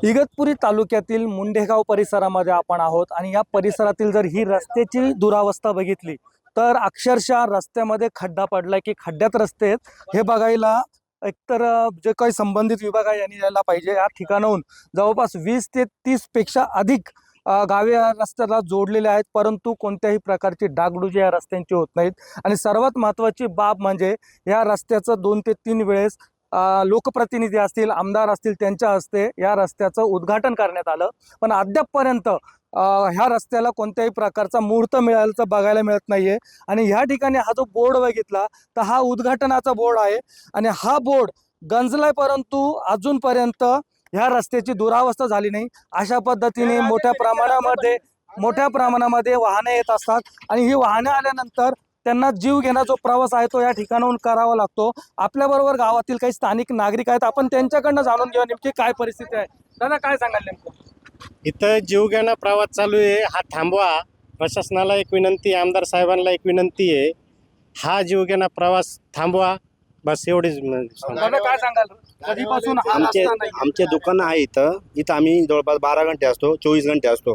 इगतपुरी तालुक्यातील मुंडेगाव परिसरामध्ये आपण आहोत आणि या परिसरातील जर ही रस्त्याची दुरावस्था बघितली तर अक्षरशः रस्त्यामध्ये खड्डा पडलाय की खड्ड्यात रस्ते आहेत. हे बघायला एकतर जे काही संबंधित विभाग आहे यांनी यायला पाहिजे. या ठिकाणाहून जवळपास वीस ते तीसपेक्षा अधिक गावे या रस्त्याला जोडलेले आहेत. परंतु कोणत्याही प्रकारची डागडुजी या रस्त्यांची होत नाहीत. आणि सर्वात महत्त्वाची बाब म्हणजे या रस्त्याचं दोन ते तीन वेळेस लोकप्रतिनिधी असतील आमदार असतील त्यांच्या हस्ते या रस्त्याचं उद्घाटन करण्यात आलं. पण अद्यापपर्यंत ह्या रस्त्याला कोणत्याही प्रकारचा मुहूर्त मिळाल्याचं बघायला मिळत नाहीये. आणि ह्या ठिकाणी हा जो बोर्ड बघितला तर हा उद्घाटनाचा बोर्ड आहे. आणि हा बोर्ड गंजलाय परंतु अजूनपर्यंत ह्या रस्त्याची दुरावस्था झाली नाही. अशा पद्धतीने मोठ्या प्रमाणामध्ये मोठ्या प्रमाणामध्ये वाहने येत असतात. आणि ही वाहने आल्यानंतर त्यांना जीव घेणा जो प्रवास आहे तो या ठिकाणाहून करावा लागतो. आपल्याबरोबर गावातील काही स्थानिक नागरिक आहेत. आपण त्यांच्याकडनं जाणून घेऊया नेमकी काय परिस्थिती आहे. दादा काय सांगाल नेमकं? इथं जीवघेणा प्रवास चालू आहे. हा थांबवा. प्रशासनाला एक विनंती आहे आमदार साहेबांना एक विनंती आहे. हा जीवघेणा प्रवास थांबवा. बस एवढीच काय सांगाल? कधीपासून आमचे आमचे दुकानं आहे इथं. इथं आम्ही जवळपास बारा घंटे असतो चोवीस घंटे असतो.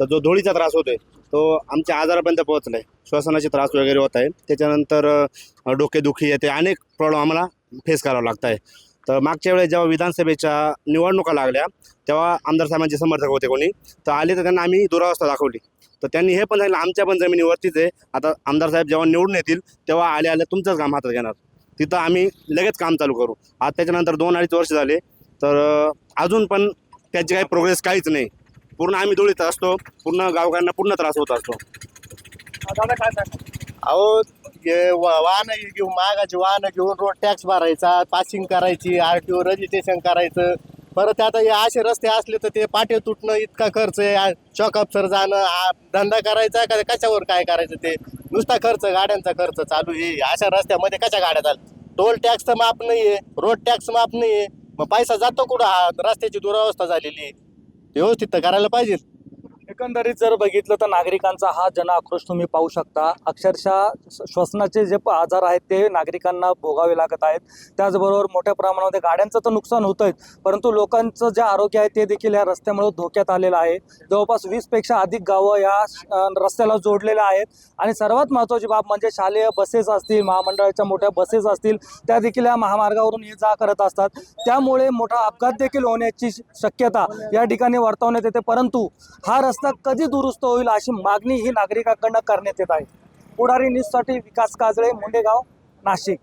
तर जो धुळीचा त्रास होतोय तो आमच्या आजारापर्यंत पोहोचला आहे श्वसनाचे त्रास वगैरे होत आहे त्याच्यानंतर डोकेदुखी येते. अनेक प्रॉब्लेम आम्हाला फेस करावं लागत आहे. तर मागच्या वेळेस जेव्हा विधानसभेच्या निवडणुका लागल्या तेव्हा आमदार साहेबांचे समर्थक होते कोणी. तर आले तर त्यांना आम्ही दुरावस्था दाखवली. तर त्यांनी हे पण सांगितलं आमच्या पण जमिनीवरतीच आहे. आता आमदार साहेब जेव्हा निवडून येतील तेव्हा आले आले तुमचंच काम हातात घेणार. तिथं आम्ही लगेच काम चालू करू. आज त्याच्यानंतर दोन अडीच वर्ष झाले. तर अजून पण त्याची काही प्रोग्रेस काहीच नाही. पूर्ण आम्ही धुळीत असतो पूर्ण गावकऱ्यांना पूर्ण त्रास होत असतो. दादा काय सांगाल अहो हे वा- वाहनं घेऊन मागाची वाहनं घेऊन रोड टॅक्स भरायचा पासिंग करायची आर टी ओ रजिस्ट्रेशन करायचं. परत आता हे असे रस्ते असले तर ते पाटे तुटणं इतका खर्च आहे. चॉकअप सर जाणं आ- धंदा करायचा का कशावर काय करायचं ते? नुसता खर्च गाड्यांचा खर्च चालू आहे. अशा रस्त्यामध्ये कशा गाड्या चालतात? टोल टॅक्स तर माफ नाहीये. रोड टॅक्स माफ नाहीये. मग पैसा जातो कुठं? हा रस्त्याची दुरावस्था झालेली आहे. व्यवस्थित तर करायला पाहिजे एकंदरीत जर बघितलं तर नागरिकांचा हा जन आक्रोश तुम्ही पाहू शकता. अक्षरशः श्वसनाचे जे आजार आहेत ते नागरिकांना भोगावे लागत आहेत. त्याचबरोबर मोठ्या प्रमाणामध्ये गाड्यांचं तर नुकसान होत आहे परंतु लोकांचं जे आरोग्य आहे ते देखील या रस्त्यामुळे धोक्यात आलेलं आहे. जवळपास वीसपेक्षा अधिक गावं या रस्त्याला जोडलेल्या आहेत. आणि सर्वात महत्त्वाची बाब म्हणजे शालेय बसेस असतील महामंडळाच्या मोठ्या बसेस असतील त्या देखील या महामार्गावरून ये जा करत असतात. त्यामुळे मोठा अपघात देखील होण्याची शक्यता या ठिकाणी वर्तवण्यात येते. परंतु हा रस्ता कधी दुरुस्त होईल अशी मागणी ही नागरिकांकडनं करण्यात येत आहे. पुढारी न्यूजसाठी विकास काजळे मुंडेगाव नाशिक.